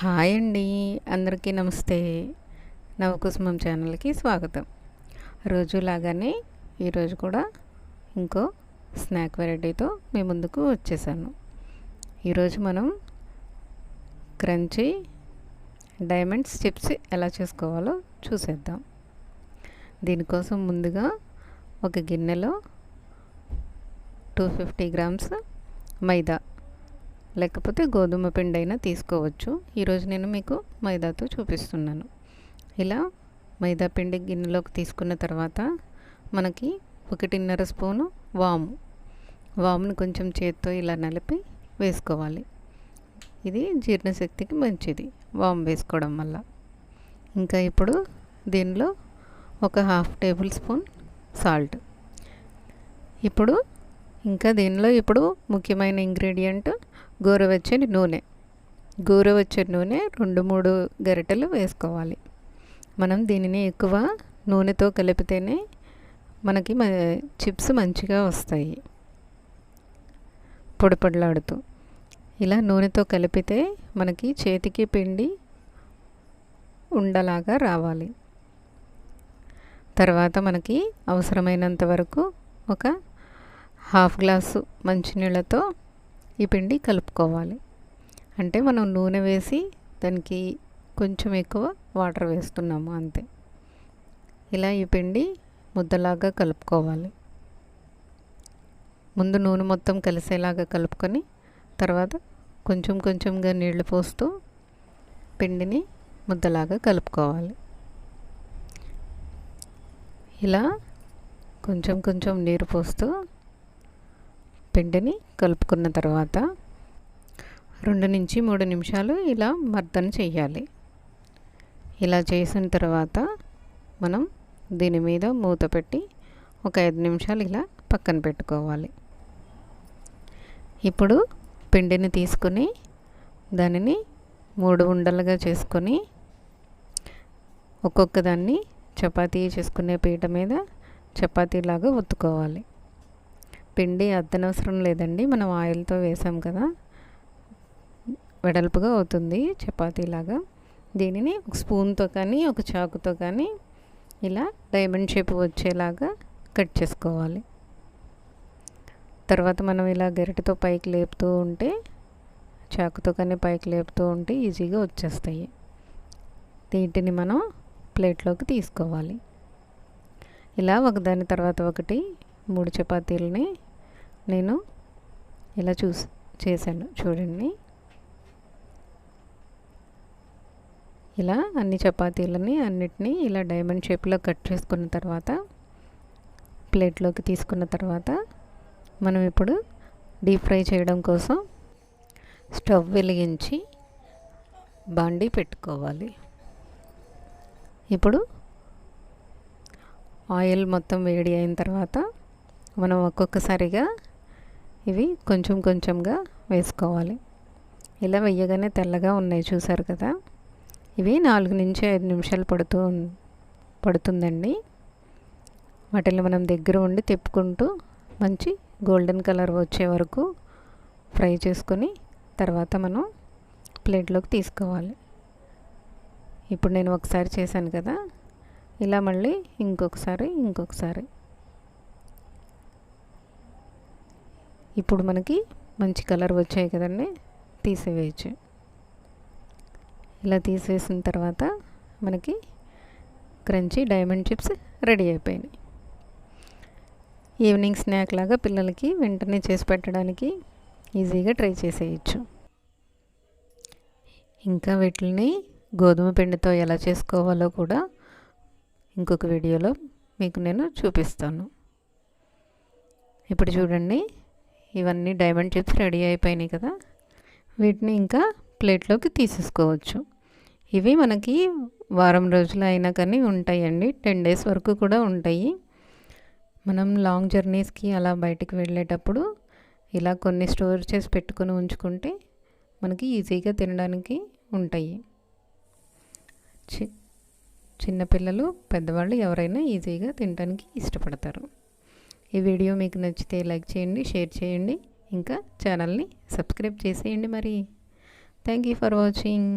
Hi అండి. అందరికీ నమస్తే. నవకుసుమం ఛానల్కి స్వాగతం. రోజులాగానే ఈరోజు కూడా ఇంకో స్నాక్ వెరైటీతో మీ ముందుకు వచ్చేసాను. ఈరోజు మనం క్రంచీ డైమండ్స్ చిప్స్ ఎలా చేసుకోవాలో చూసేద్దాం. దీనికోసం ముందుగా ఒక గిన్నెలో టూ ఫిఫ్టీ గ్రామ్స్ మైదా లేకపోతే గోధుమ పిండి అయినా తీసుకోవచ్చు ఈరోజు నేను మీకు మైదాతో చూపిస్తున్నాను. ఇలా మైదా పిండి గిన్నెలోకి తీసుకున్న తర్వాత మనకి ఒకటిన్నర స్పూను వాము. వామును కొంచెం చేత్తో ఇలా నలిపి వేసుకోవాలి. ఇది జీర్ణశక్తికి మంచిది వాము వేసుకోవడం వల్ల. ఇంకా ఇప్పుడు దీనిలో ఒక హాఫ్ టేబుల్ స్పూన్ సాల్ట్. ఇప్పుడు ఇంకా దీనిలో ఇప్పుడు ముఖ్యమైన ఇంగ్రీడియంట్ గోరువెచ్చని నూనె. గోరువెచ్చని నూనె రెండు మూడు గరిటెలు వేసుకోవాలి. మనం దీనిని ఎక్కువ నూనెతో కలిపితేనే మనకి చిప్స్ మంచిగా వస్తాయి. పొడిపొడలాడుతూ. ఇలా నూనెతో కలిపితే మనకి చేతికి పిండి ఉండలాగా రావాలి. తర్వాత మనకి అవసరమైనంత వరకు ఒక హాఫ్ గ్లాసు మంచినీళ్ళతో ఈ పిండి కలుపుకోవాలి. అంటే మనం నూనె వేసి దానికి కొంచెం ఎక్కువ వాటర్ వేస్తున్నాము అంతే. ఇలా ఈ పిండి ముద్దలాగా కలుపుకోవాలి. ముందు నూనె మొత్తం కలిసేలాగా కలుపుకొని తర్వాత కొంచెం కొంచెంగా నీళ్ళు పోస్తూ పిండిని ముద్దలాగా కలుపుకోవాలి. ఇలా కొంచెం కొంచెం నీరు పోస్తూ పిండిని కలుపుకున్న తర్వాత రెండు నుంచి మూడు నిమిషాలు ఇలా మర్దన చేయాలి. ఇలా చేసిన తర్వాత మనం దీని మీద మూత పెట్టి ఒక ఐదు నిమిషాలు ఇలా పక్కన పెట్టుకోవాలి. ఇప్పుడు పిండిని తీసుకుని దానిని మూడు ఉండలుగా చేసుకొని ఒక్కొక్క దాన్ని చపాతీ చేసుకునే పీట మీద చపాతీలాగా ఒత్తుకోవాలి. పిండి అద్దనవసరం లేదండి. మనం ఆయిల్తో వేసాం కదా. వెడల్పుగా అవుతుంది చపాతీలాగా. దీనిని ఒక స్పూన్తో కానీ ఒక చాకుతో కానీ ఇలా డైమండ్ షేప్ వచ్చేలాగా కట్ చేసుకోవాలి. తర్వాత మనం ఇలా గరిటతో పైకి లేపుతూ ఉంటే చాకుతో కానీ పైకి లేపుతూ ఉంటే ఈజీగా వచ్చేస్తాయి. వీటిని మనం ప్లేట్లోకి తీసుకోవాలి. ఇలా ఒకదాని తర్వాత ఒకటి మూడు చపాతీలని నేను ఇలా చూసి చేశాను చూడండి. ఇలా అన్ని చపాతీలని అన్నిటినీ ఇలా డైమండ్ షేప్లో కట్ చేసుకున్న తర్వాత ప్లేట్లోకి తీసుకున్న తర్వాత మనం ఇప్పుడు డీప్ ఫ్రై చేయడం కోసం స్టవ్ వెలిగించి బాండీ పెట్టుకోవాలి. ఇప్పుడు ఆయిల్ మొత్తం వేడి అయిన తర్వాత మనం ఒక్కొక్కసారిగా ఇవి కొంచెం కొంచెంగా వేసుకోవాలి. ఇలా వెయ్యగానే తెల్లగా ఉన్నాయి చూసారు కదా? ఇవి నాలుగు నుంచి ఐదు నిమిషాలు పడుతూ పడుతుందండి. వాటిని మనం దగ్గర ఉండి తిప్పుకుంటూ మంచి గోల్డెన్ కలర్ వచ్చే వరకు ఫ్రై చేసుకొని తర్వాత మనం ప్లేట్లోకి తీసుకోవాలి. ఇప్పుడు నేను ఒకసారి చేశాను కదా? ఇలా మళ్ళీ ఇంకొకసారి ఇంకొకసారి. ఇప్పుడు మనకి మంచి కలర్ వచ్చాయి కదండి తీసేవేయచ్చు. ఇలా తీసేసిన తర్వాత మనకి క్రంచీ డైమండ్ చిప్స్ రెడీ అయిపోయినాయి. ఈవినింగ్ స్నాక్ లాగా పిల్లలకి వెంటనే చేసి పెట్టడానికి ఈజీగా ట్రై చేసేయచ్చు. ఇంకా వీటిని గోధుమ పిండితో ఎలా చేసుకోవాలో కూడా ఇంకొక వీడియోలో మీకు నేను చూపిస్తాను. ఇప్పుడు చూడండి ఇవన్నీ డైమండ్ చిప్స్ రెడీ అయిపోయినాయి కదా. వీటిని ఇంకా ప్లేట్లోకి తీసేసుకోవచ్చు. ఇవి మనకి వారం రోజులు అయినా కానీ ఉంటాయండి. టెన్ డేస్ వరకు కూడా ఉంటాయి. మనం లాంగ్ జర్నీస్కి అలా బయటికి వెళ్ళేటప్పుడు ఇలా కొన్ని స్టోర్ చేసి పెట్టుకొని ఉంచుకుంటే మనకి ఈజీగా తినడానికి ఉంటాయి. చి చిన్నపిల్లలు పెద్దవాళ్ళు ఎవరైనా ఈజీగా తినడానికి ఇష్టపడతారు. ఈ వీడియో మీకు నచ్చితే లైక్ చేయండి షేర్ చేయండి. ఇంకా ఛానల్ని సబ్స్క్రైబ్ చేసేయండి మరి. Thank you for watching.